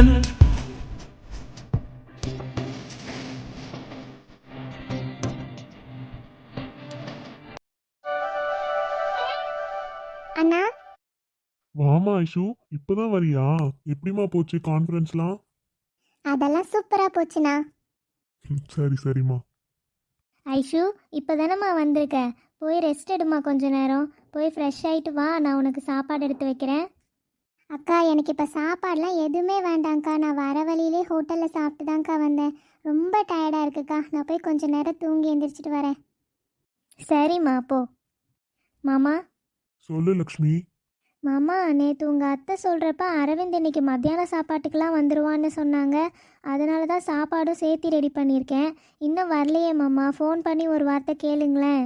காதல் அண்ணா? வாமா ஐஷு இப்பதான் வரியா? எப்படிமா போச்சு கான்ஃபரன்ஸ்லாம் அதெல்லாம் சூப்பரா போச்சுண்ணா. ம், சரி சரிம்மா. ஐஷு இப்போ தானம்மா வந்திருக்க? போய் ரெஸ்ட் எடுமா கொஞ்ச நேரம். போய் ஃப்ரெஷ் ஆயிட்டு வா நான் உனக்கு சாப்பாடு எடுத்து வைக்கிறேன். அக்கா எனக்கு இப்போ சாப்பாடுலாம் எதுவுமே வேண்டாங்க்கா நான் வர வழியிலே ஹோட்டலில் சாப்பிட்டு தான்க்கா வந்தேன். ரொம்ப டயர்டாக இருக்குக்கா. நான் போய் கொஞ்ச நேரம் தூங்கி எந்திரிச்சிட்டு வரேன். சரிம்மா போ. மாமா? சொல்லு லக்ஷ்மி. மாமா நேற்று உங்கள் அத்தை சொல்கிறப்ப அரவிந்த் இன்னைக்கு மத்தியான சாப்பாட்டுக்கெலாம் வந்துடுவான்னு சொன்னாங்க. அதனால தான் சாப்பாடும் சேர்த்து ரெடி பண்ணியிருக்கேன். இன்னும் வரலையே மாமா. ஃபோன் பண்ணி ஒரு வார்த்தை கேளுங்களேன்.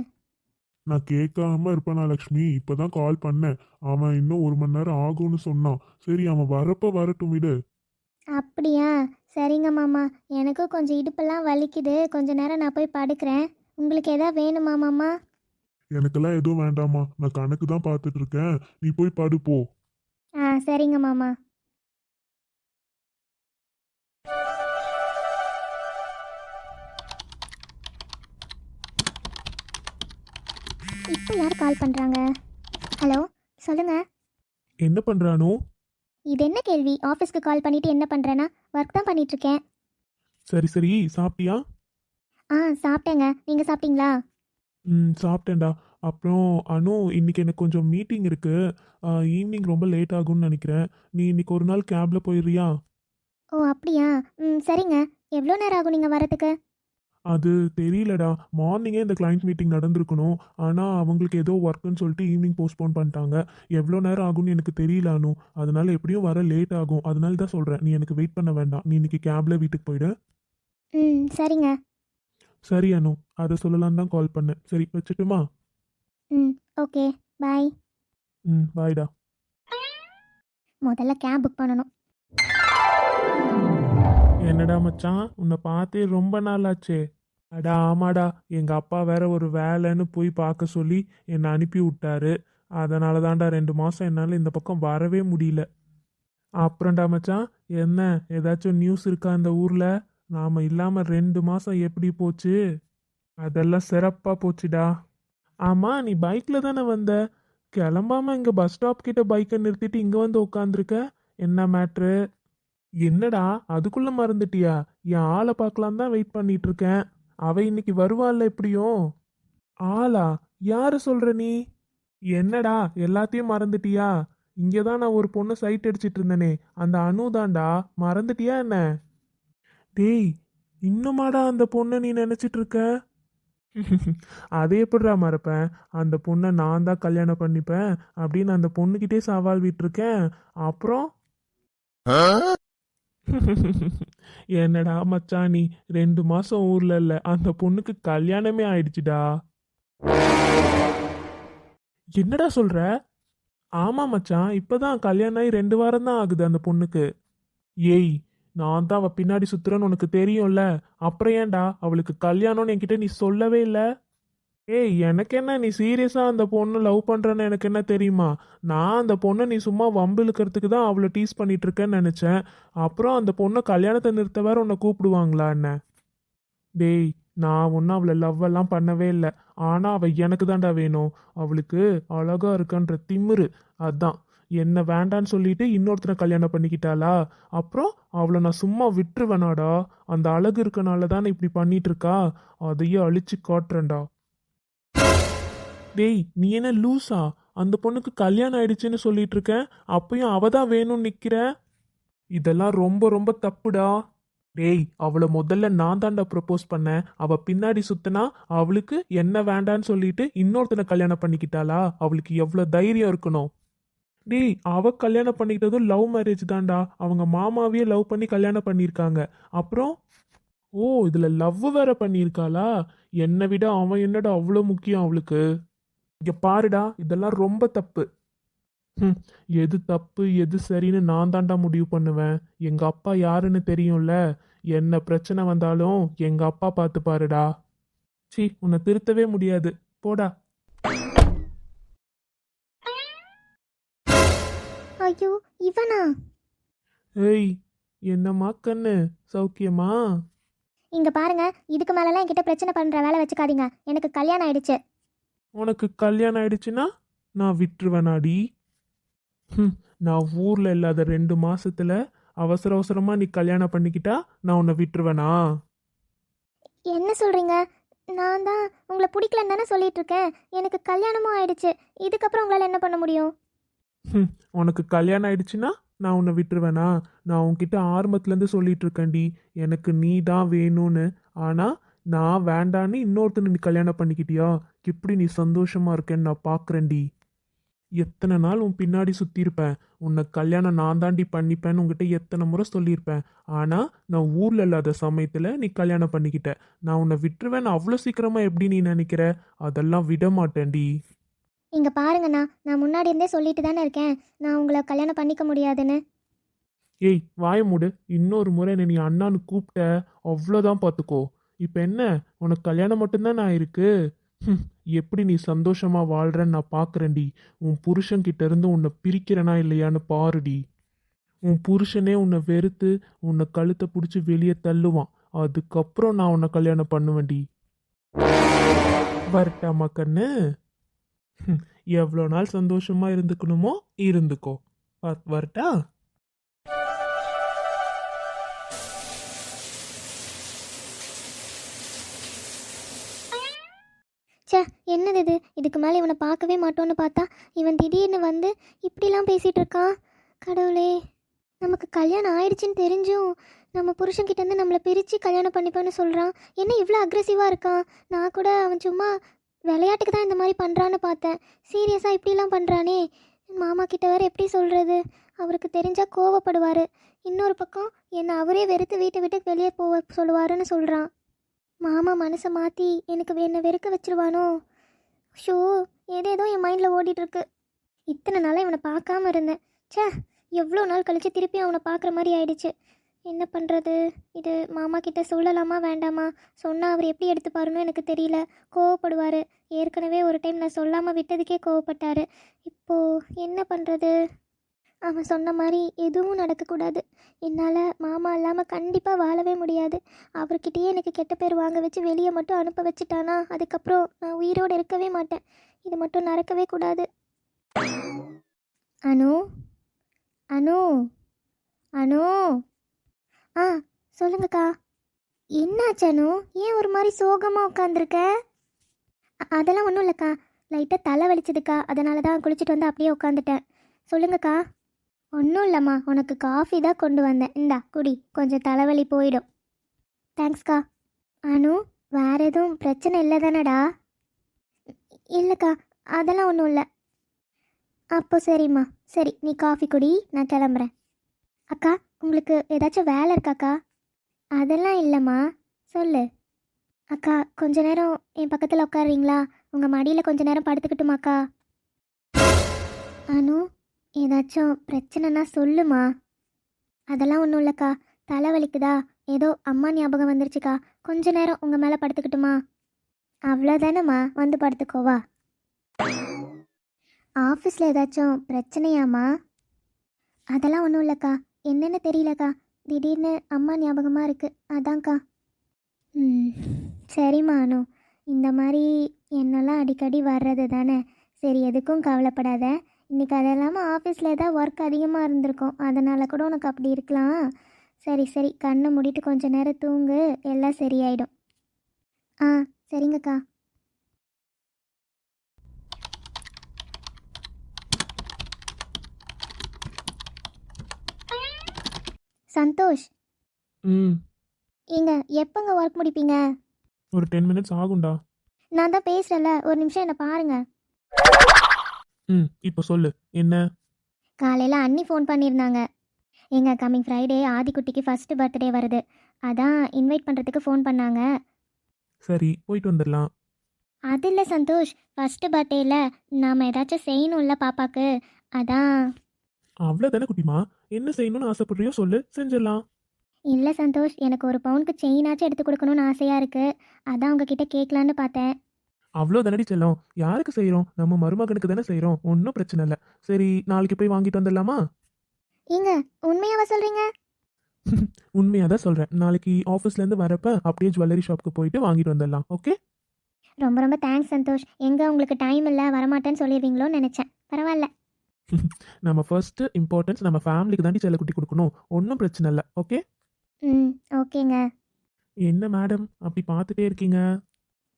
நான் கேட்காம இருப்பேனா லக்ஷ்மி? இப்பதான் கால் பண்ணேன். அவன் இன்னும் ஒரு மணி நேரம் ஆகும்னு சொன்னான். சரி அவன் வரப்ப வரட்டும் விடு. அப்படியா? சரிங்க மாமா. எனக்கும் கொஞ்சம் இடுப்பெல்லாம் வலிக்குது. கொஞ்ச நேரம் நான் போய் படுக்கிறேன். உங்களுக்கு எதாவது வேணுமா மாமா? எனக்கெல்லாம் எதுவும் வேண்டாமா நான் கணக்கு தான் பார்த்துட்டு இருக்கேன். நீ போய் படு போ. ஆ சரிங்க மாமா. கால் பண்ணுறாங்க ஹலோ சொல்லுங்க. என்ன பண்றானோ? இது என்ன கேள்வி? ஆஃபீஸ்க்கு கால் பண்ணிட்டு என்ன பண்ணுறேன்னா ஒர்க் தான் பண்ணிட்டு இருக்கேன் சரி சரி. சாப்பிட்டியா? ஆ சாப்பிட்டேங்க. நீங்கள் சாப்பிட்டீங்களா? ம் சாப்பிட்டேன்டா. அப்புறம் அனு இன்னைக்கு எனக்கு கொஞ்சம் மீட்டிங் இருக்கு. ஈவினிங் ரொம்ப லேட் ஆகும்னு நினைக்கிறேன். நீ இன்னைக்கு ஒரு நாள் கேப்ல போயிடுறியா? ஓ அப்படியா? ம் சரிங்க. எவ்வளோ நேரம் ஆகும் நீங்கள் வரதுக்கு அது தெரியலடா. மார்னிங்கே இந்த கிளைண்ட் மீட்டிங் நடந்திருக்கணும். ஆனால் அவங்களுக்கு ஏதோ ஒர்க்குன்னு சொல்லிட்டு ஈவினிங் போஸ்ட்போன் பண்ணிட்டாங்க. எவ்வளோ நேரம் ஆகும்னு எனக்கு தெரியல அனு. அதனால எப்படியும் வர லேட் ஆகும். அதனால தான் சொல்கிறேன் நீ எனக்கு வெயிட் பண்ண வேண்டாம். நீ இன்னைக்கு கேப்ல வீட்டுக்கு போயிடு. ம் சரிங்க. சரி அனு. அதை சொல்லலாம் தான் கால் பண்ணேன். சரி வச்சுட்டுமா? ம் ஓகே. பாய். ம் பாய்டா. முதல்ல கேப் புக் பண்ணணும். என்னடா மச்சான்? உன்னை பார்த்தே ரொம்ப நாள் ஆச்சே அடா ஆமாடா. எங்கள் அப்பா வேற ஒரு வேலைன்னு போய் பார்க்க சொல்லி என்னை அனுப்பி விட்டாரு. அதனால தான்டா ரெண்டு மாதம் என்னால் இந்த பக்கம் வரவே முடியல. அப்புறம்டா மச்சான் என்ன? ஏதாச்சும் நியூஸ் இருக்கா இந்த ஊரில்? நாம் இல்லாமல் ரெண்டு மாதம் எப்படி போச்சு? அதெல்லாம் சிறப்பாக போச்சுடா. ஆமாம் நீ பைக்கில் தானே வந்த? கிளம்பாம இங்கே பஸ் ஸ்டாப் கிட்ட பைக்கை நிறுத்திட்டு இங்கே வந்து உட்காந்துருக்க என்ன மேட்ரு என்னடா அதுக்குள்ளே மறந்துட்டியா? என் ஆளை பார்க்கலாம் தான் வெயிட் பண்ணிகிட்ருக்கேன் அவ இன்னைக்கு வருவாள்ல எப்படியும் ஆளா? யாரு சொல்ற நீ? என்னடா எல்லாத்தையும் மறந்துட்டியா? இங்கே தான் நான் ஒரு பொண்ணு சைட் அடிச்சிட்டு இருந்தேனே. அந்த அணுதாண்டா மறந்துட்டியா என்ன? டேய் இன்னுமாடா அந்த பொண்ணை நீ நினைச்சிட்டு இருக்க? அதே எப்படிடா மறப்பேன்? அந்த பொண்ணை நான் தான் கல்யாணம் பண்ணிப்பேன் அப்படின்னு அந்த பொண்ணுகிட்டே சவால் விட்டுருக்கேன். அப்புறம்? என்னடா மச்சான் நீ ரெண்டு மாசம் ஊர்ல இல்ல அந்த பொண்ணுக்கு கல்யாணமே ஆயிடுச்சுடா. என்னடா சொல்ற? ஆமா மச்சான் இப்பதான் கல்யாணம் ஆகி ரெண்டு வாரம் தான் ஆகுது அந்த பொண்ணுக்கு. ஏய் நான் தான் அவ பின்னாடி சுத்துறேன்னு உனக்கு தெரியும்ல அப்புறம் ஏன்டா அவளுக்கு கல்யாணம்னு என்கிட்ட நீ சொல்லவே இல்லை? ஏய் எனக்கு என்ன நீ சீரியஸாக அந்த பொண்ணு லவ் பண்ணுறேன்னு எனக்கு என்ன தெரியுமா? நான் அந்த பொண்ணை நீ சும்மா வம்பு இழுக்கிறதுக்கு தான் அவளை டீஸ் பண்ணிட்டு இருக்கேன்னு நினச்சேன். அப்புறம் அந்த பொண்ணை கல்யாணத்தை நிறுத்த வேற உன்னை கூப்பிடுவாங்களா என்ன? டேய் நான் ஒன்றும் அவளை லவ் எல்லாம் பண்ணவே இல்லை. ஆனால் அவள் எனக்கு தான்டா வேணும். அவளுக்கு அழகாக இருக்கன்ற திமிரு. அதான். என்ன வேண்டான்னு சொல்லிட்டு இன்னொருத்தனை கல்யாணம் பண்ணிக்கிட்டாளா? அப்புறம் அவளை நான் சும்மா விட்டுருவேனாடா. அந்த அழகு இருக்கனால தானே இப்படி பண்ணிட்டு இருக்கா அதையே அழிச்சு காட்டுறேன்டா. டேய் நீ என்ன லூசா? அந்த பொண்ணுக்கு கல்யாணம் ஆயிடுச்சுன்னு சொல்லிட்டு இருக்க? அப்பயும் அவ தான் வேணும்னு நிக்கிற? இதெல்லாம் ரொம்ப ரொம்ப தப்புடா. டேய் அவளை முதல்ல நான் தான்டா ப்ரப்போஸ் பண்ணேன். அவ பின்னாடி சுத்தினா அவளுக்கு என்ன வேண்டான்னு சொல்லிட்டு இன்னொருத்தனை கல்யாணம் பண்ணிக்கிட்டாளா? அவளுக்கு எவ்வளவு தைரியம் இருக்கணும்? டேய் அவ கல்யாணம் பண்ணிக்கிட்டதும் லவ் மேரேஜ் தான்டா. அவங்க மாமாவையே லவ் பண்ணி கல்யாணம் பண்ணியிருக்காங்க. அப்புறம்? ஓ இதுல லவ் வேற பண்ணியிருக்காளா? என்னை விட அவன் என்னடா அவ்வளோ முக்கியம் அவளுக்கு? இங்க பாருடா இதெல்லாம் ரொம்ப தப்பு. ஹம், எது தப்பு எது சரின்னு நான் தான்டா முடிவு பண்ணுவேன். எங்க அப்பா யாருன்னு தெரியும்ல? என்ன பிரச்சனை வந்தாலும் எங்க அப்பா பார்த்து பாருடா சீ உன்னை திருத்தவே முடியாது. போடா. ஐயோ இவனா? ஏய் என்னம்மா கண்ணு? சௌக்கியமா? இங்க பாருங்க இதுக்கு மேலலாம் என்கிட்ட பிரச்சனை பண்ற வேலை வச்சுக்காதீங்க. எனக்கு கல்யாணம் ஆயிடுச்சு. உனக்கு கல்யாணம் ஆயிடுச்சுன்னா நான் விட்டுருவேனாடி. ஹம், நான் ஊர்ல இல்லாத ரெண்டு மாசத்துல அவசர அவசரமா நீ கல்யாணம் பண்ணிக்கிட்டா நான் உன்னை விட்டுருவேனா? என்ன சொல்றீங்க? நான் தான் உங்களை பிடிக்கலன்னு தானே சொல்லிட்டு இருக்கேன். எனக்கு கல்யாணமும் ஆயிடுச்சு. இதுக்கப்புறம் உங்களால் என்ன பண்ண முடியும்? ஹம், உனக்கு கல்யாணம் ஆயிடுச்சுன்னா நான் உன்னை விட்டுருவேனா? நான் உன்கிட்ட ஆரம்பத்துலேருந்து சொல்லிட்டு இருக்கேன்டி. எனக்கு நீ தான் வேணும்னு. ஆனால் நான் வேண்டான்னு இன்னொருத்தனை நீ கல்யாணம் பண்ணிக்கிட்டியா? எப்படி நீ சந்தோஷமா இருக்கேன்னு நான் பார்க்குறேன்டி எத்தனை நாள் உன் பின்னாடி சுற்றிருப்பேன் உன்னை கல்யாணம் நான் தாண்டி பண்ணிப்பேன்னு உங்ககிட்ட எத்தனை முறை சொல்லியிருப்பேன். ஆனால் நான் ஊரில் இல்லாத சமயத்தில் நீ கல்யாணம் பண்ணிக்கிட்ட. நான் உன்னை விட்டுருவேன் அவ்வளோ சீக்கிரமாக எப்படி நீ நினைக்கிற? அதெல்லாம் விட மாட்டேன்டி. இங்க பாருங்கண்ணா நான் முன்னாடி இருந்தே சொல்லிட்டு தானே இருக்கேன். நான் உங்களை கல்யாணம் பண்ணிக்க முடியாதுன்னு. ஏய் வாய மூடு. இன்னொரு முறை என்னை நீ அண்ணான்னு கூப்பிட்ட. அவ்வளோதான் பார்த்துக்கோ இப்போ என்ன? உனக்கு கல்யாணம் மட்டும்தான் நான் இருக்கு எப்படி நீ சந்தோஷமா வாழ்றன்னு நான் பார்க்குறேன்டி உன் புருஷன்கிட்ட இருந்து உன்னை பிரிக்கிறேனா இல்லையான்னு பாருடி. உன் புருஷனே உன்னை வெறுத்து உன்னை கழுத்தை பிடிச்சி வெளியே தள்ளுவான். அதுக்கப்புறம் நான் உன்னை கல்யாணம் பண்ணுவேன்டி. வரட்டாமா கண்ணு? எவ்வளோ நாள் சந்தோஷமா இருந்துக்கணுமோ இருந்துக்கோ. வரட்டா? இதுக்கு மேலே இவனை பார்க்கவே மாட்டோன்னு பார்த்தா இவன் திடீர்னு வந்து இப்படிலாம் பேசிகிட்டு இருக்கான். கடவுளே நமக்கு கல்யாணம் ஆயிடுச்சுன்னு தெரிஞ்சும் நம்ம புருஷன்கிட்டேருந்து நம்மளை பிரித்து கல்யாணம் பண்ணிப்பேன்னு சொல்கிறான் என்ன இவ்வளோ அக்ரெசிவாக இருக்கான்? நான் கூட அவன் சும்மா விளையாட்டுக்கு தான் இந்த மாதிரி பண்ணுறான்னு பார்த்தேன். சீரியஸாக இப்படிலாம் பண்ணுறானே மாமா கிட்ட வேறு எப்படி சொல்கிறது அவருக்கு தெரிஞ்சால் கோவப்படுவார். இன்னொரு பக்கம் என்னை அவரே வெறுத்து வீட்டை விட்டு வெளியே போக சொல்லுவாருன்னு சொல்கிறான் மாமா மனசை மாற்றி எனக்கு என்னை வெறுக்க வச்சிருவானோ? ஷோ ஏதேதோ என் மைண்டில் ஓடிட்டுருக்கு. இத்தனை நாளாக இவனை பார்க்காம இருந்தேன். ச்சே எவ்வளோ நாள் கழிச்சு திருப்பி அவனை பார்க்குற மாதிரி ஆயிடுச்சு. என்ன பண்ணுறது இது மாமா கிட்ட சொல்லலாமா வேண்டாமா? சொன்னால் அவர் எப்படி எடுத்துப்பாருன்னு எனக்கு தெரியல. கோவப்படுவார். ஏற்கனவே ஒரு டைம் நான் சொல்லாமல் விட்டதுக்கே கோவப்பட்டார். இப்போது என்ன பண்ணுறது அவன் சொன்ன மாதிரி எதுவும் நடக்கக்கூடாது. என்னால் மாமா இல்லாமல் கண்டிப்பாக வாழவே முடியாது. அவர்கிட்டயே எனக்கு கெட்ட பேர் வாங்க வச்சு வெளியே மட்டும் அனுப்ப வச்சுட்டானா அதுக்கப்புறம் நான் உயிரோடு இருக்கவே மாட்டேன். இது மட்டும் நடக்கவே கூடாது. அனு? அனு? அனு? ஆ சொல்லுங்கக்கா. என்னாச்சு அனு? ஏன் ஒரு மாதிரி சோகமாக உட்காந்துருக்க அதெல்லாம் ஒன்றும் இல்லைக்கா. லைட்டாக தலை வலிச்சதுக்கா. அதனால தான் குளிச்சுட்டு வந்து அப்படியே உட்காந்துட்டேன் சொல்லுங்கக்கா. ஒன்றும் இல்லைம்மா உனக்கு காஃபி தான் கொண்டு வந்தேன். இந்தா குடி கொஞ்சம் தலைவலி போயிடும். தேங்க்ஸ்க்கா அனு வேற எதுவும் பிரச்சனை இல்லை தானடா இல்லைக்கா அதெல்லாம் ஒன்றும் இல்லை. அப்போ சரிம்மா. சரி நீ காஃபி குடி நான் கிளம்புறேன். அக்கா உங்களுக்கு ஏதாச்சும் வேலை இருக்காக்கா? அதெல்லாம் இல்லைம்மா. சொல்லு. அக்கா கொஞ்ச நேரம் என் பக்கத்தில் உட்காருறீங்களா? உங்கள் மடியில் கொஞ்ச நேரம் படுத்துக்கிட்டுமாக்கா? அனு ஏதாச்சும் பிரச்சனைனா சொல்லுமா? அதெல்லாம் ஒன்றும் இல்லைக்கா. தலை வலிக்குதா? ஏதோ அம்மா ஞாபகம் வந்துருச்சுக்கா. கொஞ்ச நேரம் உங்கள் மேலே படுத்துக்கிட்டுமா? அவ்வளோதானம்மா வந்து படுத்துக்கோவா ஆஃபீஸில் ஏதாச்சும் பிரச்சனையாம்மா? அதெல்லாம் ஒன்றும் இல்லைக்கா. என்னென்னு தெரியலக்கா. திடீர்னு அம்மா ஞாபகமாக இருக்குது அதான்க்கா. ம். சரிம்மா அனு இந்த மாதிரி என்னெல்லாம் அடிக்கடி வர்றது தானே? சரி எதுக்கும் கவலைப்படாத. இன்னைக்கு அது இல்லாமல் ஆஃபீஸில் ஏதாவது ஒர்க் அதிகமாக இருந்திருக்கும். அதனால் கூட உனக்கு அப்படி இருக்கலாம். சரி சரி. கண்ணை மூடிட்டு கொஞ்ச நேரம் தூங்கு. எல்லாம் சரியாயிடும். ஆ சரிங்கக்கா. சந்தோஷ். ம். ஏங்க எப்போங்க ஒர்க் முடிப்பீங்க? ஒரு டென் மினிட்ஸ் ஆகும்டா. நான் தான் பேசுகிறேன்ல ஒரு நிமிஷம் என்னை பாருங்க. ம் இப்போ சொல்லு. என்ன? காலையில் அண்ணி ஃபோன் பண்ணியிருந்தாங்க எங்க கம்மிங் ஃப்ரைடே ஆதிக்குட்டிக்கு ஃபஸ்ட்டு பர்த்டே வருது. அதான் இன்வைட் பண்ணுறதுக்கு ஃபோன் பண்ணாங்க. சரி போயிட்டு வந்துடலாம் அது இல்லை சந்தோஷ். ஃபஸ்ட்டு பர்த்டேயில் நாம் ஏதாச்சும் செய்யணும்ல பாப்பாக்கு. அதான். அவ்வளோ தானே குட்டிமா? என்ன செய்யணும்னு ஆசைப்படுறியோ சொல்லு. செஞ்சிடலாம் இல்லை சந்தோஷ் எனக்கு ஒரு பவுனுக்கு செயினாச்சும் எடுத்து கொடுக்கணும்னு ஆசையாக இருக்குது அதான் உங்ககிட்ட கேட்கலான்னு பார்த்தேன். அவ்வளோ தானடி செல்லம். யாருக்கு செய்கிறோம் நம்ம மருமகனுக்கு தானே செய்கிறோம் ஒன்றும் பிரச்சனை இல்லை. சரி நாளைக்கு போய் வாங்கிட்டு வந்துடலாமா? ஏங்க உண்மையாவா சொல்கிறீங்க உண்மையாக தான் சொல்கிறேன் நாளைக்கு ஆஃபீஸ்லேருந்து வரப்ப அப்படியே ஜுவல்லரி ஷாப்புக்கு போயிட்டு வாங்கிட்டு வந்துடலாம். ஓகே ரொம்ப ரொம்ப தேங்க்ஸ் சந்தோஷ். எங்கே உங்களுக்கு டைம் இல்லை வரமாட்டேன்னு சொல்லிடுவீங்களோன்னு நினச்சேன். பரவாயில்ல. நம்ம ஃபர்ஸ்ட்டு இம்பார்ட்டன்ஸ் நம்ம ஃபேமிலிக்கு தாண்டி செல்லக்குட்டி கொடுக்கணும். ஒன்றும் பிரச்சனை இல்லை. ஓகே ம் ஓகேங்க என்ன மேடம் அப்படி பார்த்துட்டே இருக்கீங்க?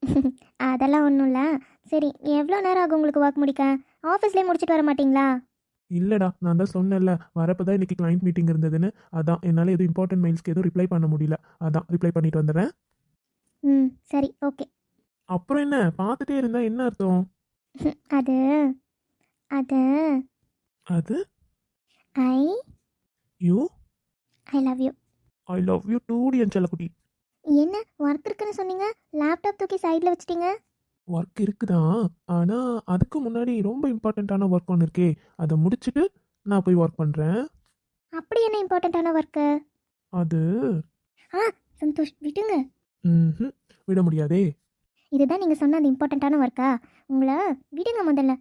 அதெல்லாம் ஒன்றும் இல்லை சரி எவ்வளோ நேரம் ஆகும் உங்களுக்கு ஒர்க் முடிக்க? ஆஃபீஸ்லேயே முடிச்சிட்டு வர மாட்டீங்களா? இல்லைடா நான் தான் சொன்னேன்ல வரப்போ தான் இன்னைக்கு கிளைண்ட் மீட்டிங் இருந்ததுன்னு. அதான் என்னால் எதுவும் இம்பார்ட்டன்ட் மெயில்ஸ்க்கு எதுவும் ரிப்ளை பண்ண முடியல. அதான் ரிப்ளை பண்ணிட்டு வந்துடுறேன். ம் சரி ஓகே அப்புறம் என்ன? பார்த்துட்டே இருந்தா என்ன அர்த்தம்? அது அது. அது? I you? I love you. I love you டூடி என் செல்லக்குட்டி என்ன ஒர்க் இருக்குன்னு சொன்னீங்க? லேப்டாப் தூக்கி சைடில் வச்சிட்டீங்க? ஒர்க் இருக்குதான் ஆனால் அதுக்கு முன்னாடி ரொம்ப இம்பார்ட்டண்ட்டான ஒர்க் ஒன்று இருக்கே. அதை முடிச்சுட்டு நான் போய் ஒர்க் பண்ணுறேன் அப்படி என்ன இம்பார்ட்டண்ட்டான ஒர்க்கு அது ஆ சந்தோஷ் விட்டுங்க ம்ஹும். விட முடியாதே. இதுதான் நீங்கள் சொன்ன அந்த இம்பார்ட்டண்ட்டான ஒர்க்கா உங்களை விடுங்க முதல்ல.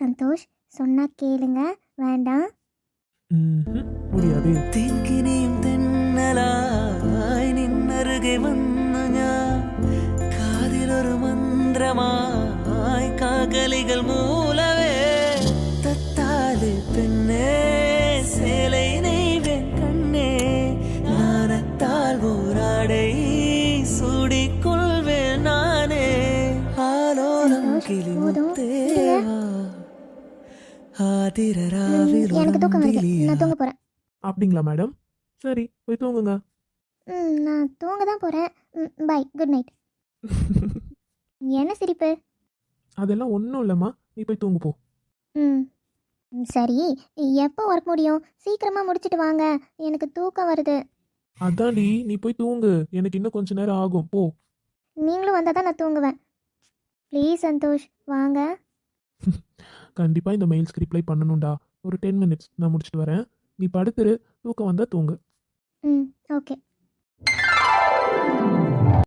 சந்தோஷ் சொன்னால் கேளுங்க. வேண்டாம். ம்ஹும். முடியாதே. தென்கினே നിന്നരുകെ വന്നു ഞാൻ കാതിലൊരു മന്ത്രമായി കാകലികൾ മൂലവേ തത്താല് പെണ്ണേ சேலை நெய்வேன் கண்ணே நாணத்தால் ஓராடை சூடிக்கொள்வேன் நானே ஆலோலம் சந்தோஷ், போதும். கிளிமுத்தேவா ம், எனக்கு தூக்கம் வருது நான் தூங்க போகிறேன் அப்படிங்களா மேடம் சரி போய் தூங்குங்க ம் நான் தூங்க தான் போகிறேன் ம் பை குட் நைட் என்ன சிரிப்பு? அதெல்லாம் ஒன்றும் இல்லைம்மா. நீ போய் தூங்கு போ. ம் ம், சரி. எப்போ ஒர்க் முடியும்? சீக்கிரமாக முடிச்சிட்டு வாங்க. எனக்கு தூக்கம் வருது. அதான்டி நீ போய் தூங்கு. எனக்கு இன்னும் கொஞ்ச நேரம் ஆகும். போ. நீங்களும் வந்தால் தான் நான் தூங்குவேன். ப்ளீஸ் சந்தோஷ் வாங்க. கண்டிப்பாக இந்த மெயில்ஸ்க்கு ரிப்ளை பண்ணணும்டா. ஒரு டென் மினிட்ஸ் நான் முடிச்சுட்டு வரேன். நீ படுத்துரு. தூக்கம் வந்தால் தூங்கு. ம் ஓகே Thank you.